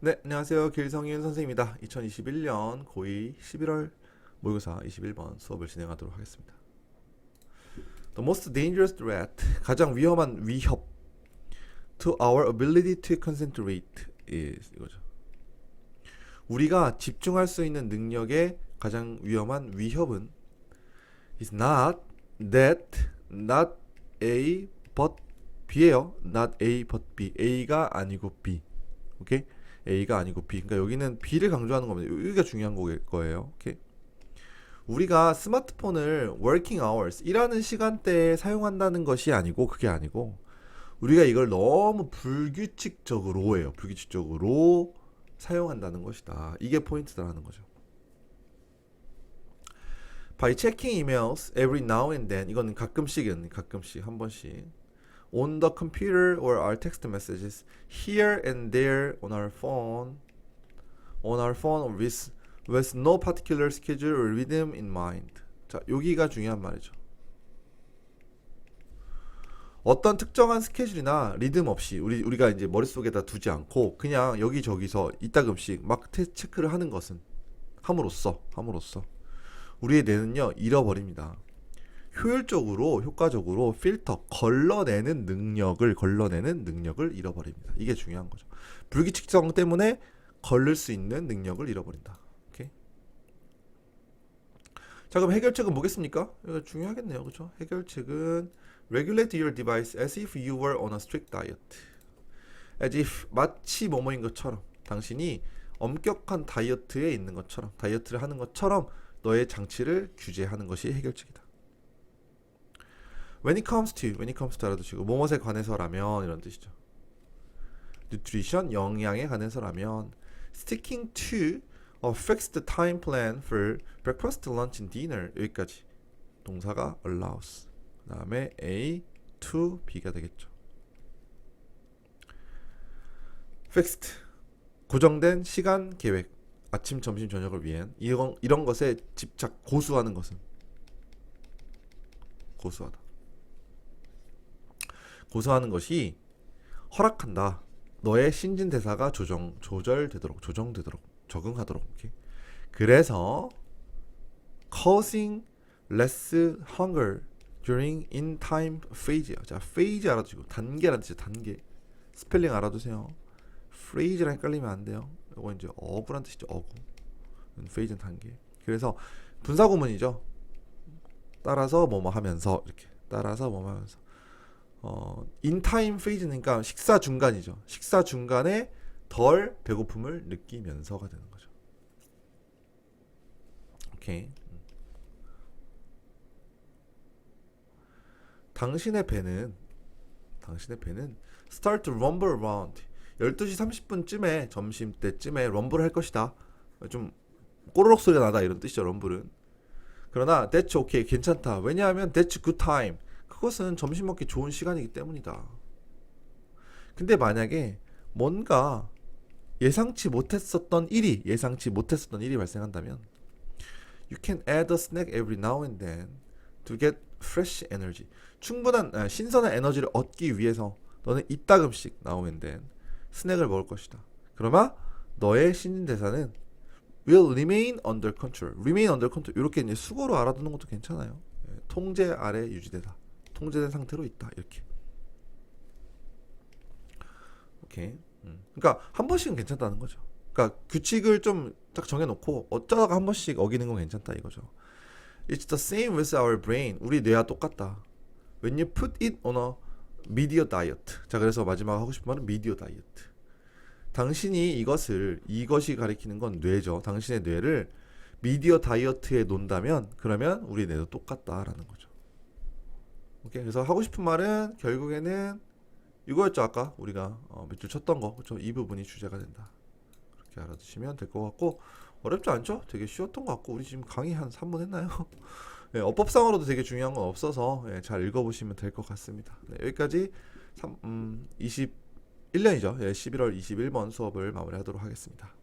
네, 안녕하세요. 길성윤 선생입니다. 2021년 고2 11월 모의고사 21번 수업을 진행하도록 하겠습니다. The most dangerous threat, 가장 위험한 위협 to our ability to concentrate is 이거죠. 우리가 집중할 수 있는 능력의 가장 위험한 위협은 is not that, not A but B예요. not A but B. A가 아니고 B. 오케이? A가 아니고 B. 그러니까 여기는 B를 강조하는 겁니다. 여기가 중요한 거- 거예요. 오케이. 우리가 스마트폰을 working hours 일하는 시간대에 사용한다는 것이 아니고 그게 아니고 우리가 이걸 너무 불규칙적으로 해요. 불규칙적으로 사용한다는 것이다. 이게 포인트다라는 거죠. By checking emails every now and then 이건 가끔씩은 가끔씩 한 번씩 on the computer or our text messages here and there on our phone on our phone with with no particular schedule or rhythm in mind. 자, 여기가 중요한 말이죠. 어떤 특정한 스케줄이나 리듬 없이 우리 우리가 이제 머릿속에다 두지 않고 그냥 여기저기서 이따금씩 막 테, 체크를 하는 것은 함으로써 함으로써 우리의 뇌는요 잃어버립니다. 효율적으로 효과적으로 필터 걸러내는 능력을 걸러내는 능력을 잃어버립니다. 이게 중요한 거죠. 불규칙성 때문에 걸릴 수 있는 능력을 잃어버린다. 오케이. 자 그럼 해결책은 뭐겠습니까? 이거 중요하겠네요, 그렇죠? 해결책은 regulate your device as if you were on a strict diet. as if 마치 뭐뭐인 것처럼 당신이 엄격한 다이어트에 있는 것처럼 다이어트를 하는 것처럼 너의 장치를 규제하는 것이 해결책이다. When it comes to, when it comes to 알아두시고 무엇에 관해서라면 이런 뜻이죠. nutrition 영양에 관해서라면 sticking to a fixed time plan for breakfast, lunch, and dinner 여기까지 동사가 allows 그 다음에 A to B가 되겠죠. fixed 고정된 시간 계획 아침, 점심, 저녁을 위한 이런 이런 것에 집착 고수하는 것은 고수하다. 고수하는 것이 허락한다. 너의 신진 대사가 조정 조절되도록 조정되도록 적응하도록 이렇게. 그래서 causing less hunger during in time phase. 자, phase 알아두시고 단계라는 뜻이 단계. 스펠링 알아두세요. phrase랑 헷갈리면 안 돼요. 이거 이제 어구란 뜻이죠. 어구. phase는 단계. 그래서 분사 구문이죠. 따라서 뭐뭐 하면서 이렇게 따라서 뭐뭐 하면서 어, 인타임 페이즈니까 식사 중간이죠. 식사 중간에 덜 배고픔을 느끼면서가 되는 거죠. 오케이. 음. 당신의 배는 당신의 배는 start to rumble around 12시 30분쯤에 점심 때쯤에 럼블을 할 것이다. 좀 꼬르륵 소리가 나다 이런 뜻이죠. 럼블은. 그러나 that's okay 괜찮다. 왜냐하면 that's good time. 그것은 점심 먹기 좋은 시간이기 때문이다. 근데 만약에 뭔가 예상치 못했었던 일이 예상치 못했었던 일이 발생한다면 you can add a snack every now and then to get fresh energy. 충분한 아, 신선한 에너지를 얻기 위해서 너는 이따금씩 and then 스낵을 먹을 것이다. 그러면 너의 신진 대사는 will remain under control. remain under control. 이렇게 이제 수거로 알아두는 것도 괜찮아요. 예, 통제 아래 유지되다. 통제된 상태로 있다. 이렇게. 오케이. 음. 그러니까 한 번씩은 괜찮다는 거죠. 그러니까 규칙을 좀 딱 정해놓고 어쩌다가 한 번씩 어기는 건 괜찮다 이거죠. It's the same with our brain. 우리 뇌와 똑같다. When you put it on a media diet. 자 그래서 마지막 하고 싶은 말은 media diet. 당신이 이것을 이것이 가리키는 건 뇌죠. 당신의 뇌를 미디어 다이어트에 논다면 그러면 우리 뇌도 똑같다라는 거죠. 오케이. 그래서 하고 싶은 말은 결국에는 이거였죠. 아까 우리가 어, 몇줄 쳤던 거. 그렇죠? 이 부분이 주제가 된다. 그렇게 알아두시면 될 것 같고 어렵지 않죠? 되게 쉬웠던 것 같고 우리 지금 강의 한 3분 했나요? 예, 어법상으로도 되게 중요한 건 없어서 예, 잘 읽어보시면 될 것 같습니다. 네, 여기까지 3, 음, 21년이죠. 예, 11월 21번 수업을 마무리하도록 하겠습니다.